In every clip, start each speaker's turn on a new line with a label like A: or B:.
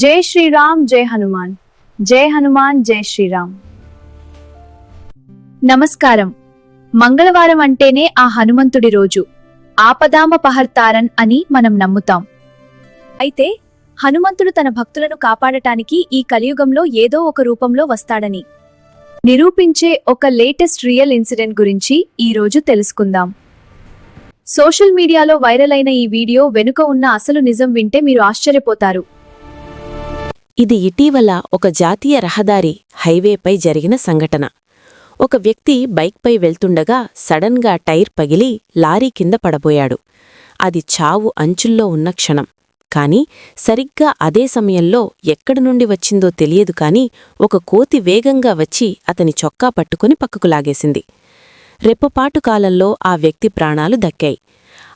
A: జై శ్రీరామ్ జై హనుమాన్. జై హనుమాన్ జై శ్రీరామ్. నమస్కారం. మంగళవారం అంటేనే ఆ హనుమంతుడి రోజు. ఆపదామ పహర్తారన్ అని మనం నమ్ముతాం. అయితే హనుమంతుడు తన భక్తులను కాపాడటానికి ఈ కలియుగంలో ఏదో ఒక రూపంలో వస్తాడని. నిరూపించే ఒక లేటెస్ట్ రియల్ ఇన్సిడెంట్ గురించి ఈ రోజు తెలుసుకుందాం. సోషల్ మీడియాలో వైరల్ అయిన ఈ వీడియో వెనుక ఉన్న అసలు నిజం వింటే మీరు ఆశ్చర్యపోతారు.
B: ఇది ఇటీవల ఒక జాతీయ రహదారి హైవేపై జరిగిన సంఘటన. ఒక వ్యక్తి బైక్పై వెళ్తుండగా సడన్గా టైర్ పగిలి లారీ కింద పడబోయాడు. అది చావు అంచుల్లో ఉన్న క్షణం. కాని సరిగ్గా అదే సమయంలో ఎక్కడి నుండి వచ్చిందో తెలియదు కాని ఒక కోతి వేగంగా వచ్చి అతని చొక్కా పట్టుకుని పక్కకు లాగేసింది. రెప్పపాటు కాలంలో ఆ వ్యక్తి ప్రాణాలు దక్కాయి.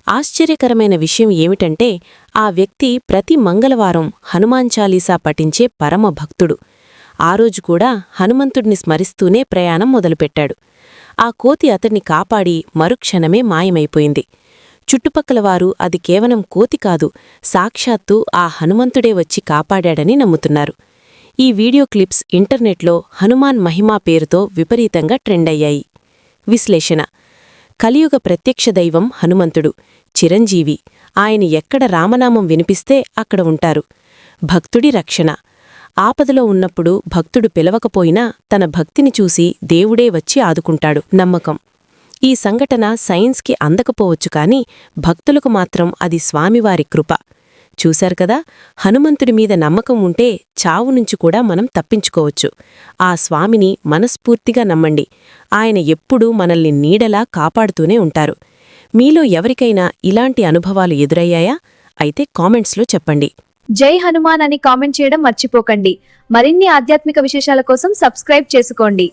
B: ఆశ్చర్యకరమైన విషయం ఏమిటంటే ఆ వ్యక్తి ప్రతి మంగళవారం హనుమాన్ చాలీసా పఠించే పరమ భక్తుడు. ఆ రోజు కూడా హనుమంతుడిని స్మరిస్తూనే ప్రయాణం మొదలుపెట్టాడు. ఆ కోతి అతన్ని కాపాడి మరుక్షణమే మాయమైపోయింది. చుట్టుపక్కల వారు అది కేవలం కోతి కాదు సాక్షాత్తు ఆ హనుమంతుడే వచ్చి కాపాడాడని నమ్ముతున్నారు. ఈ వీడియో క్లిప్స్ ఇంటర్నెట్లో హనుమాన్ మహిమా పేరుతో విపరీతంగా ట్రెండ్ అయ్యాయి. విశ్లేషణ. కలియుగ ప్రత్యక్ష దైవం హనుమంతుడు చిరంజీవి. ఆయన ఎక్కడ రామనామం వినిపిస్తే అక్కడ ఉంటారు. భక్తుడి రక్షణ. ఆపదలో ఉన్నప్పుడు భక్తుడు పిలవకపోయినా తన భక్తిని చూసి దేవుడే వచ్చి ఆదుకుంటాడు. నమ్మకం. ఈ సంఘటన సైన్స్కి అందకపోవచ్చు కాని భక్తులకు మాత్రం అది స్వామివారి కృప. చూశారు కదా? హనుమంతుడి మీద నమ్మకం ఉంటే చావు నుంచి కూడా మనం తప్పించుకోవచ్చు. ఆ స్వామిని మనస్ఫూర్తిగా నమ్మండి. ఆయన ఎప్పుడూ మనల్ని నీడలా కాపాడుతూనే ఉంటారు. మీలో ఎవరికైనా ఇలాంటి అనుభవాలు ఎదురయ్యాయా? అయితే కామెంట్స్లో చెప్పండి.
A: జై హనుమాన్ అని కామెంట్ చేయడం మర్చిపోకండి. మరిన్ని ఆధ్యాత్మిక విశేషాల కోసం సబ్స్క్రైబ్ చేసుకోండి.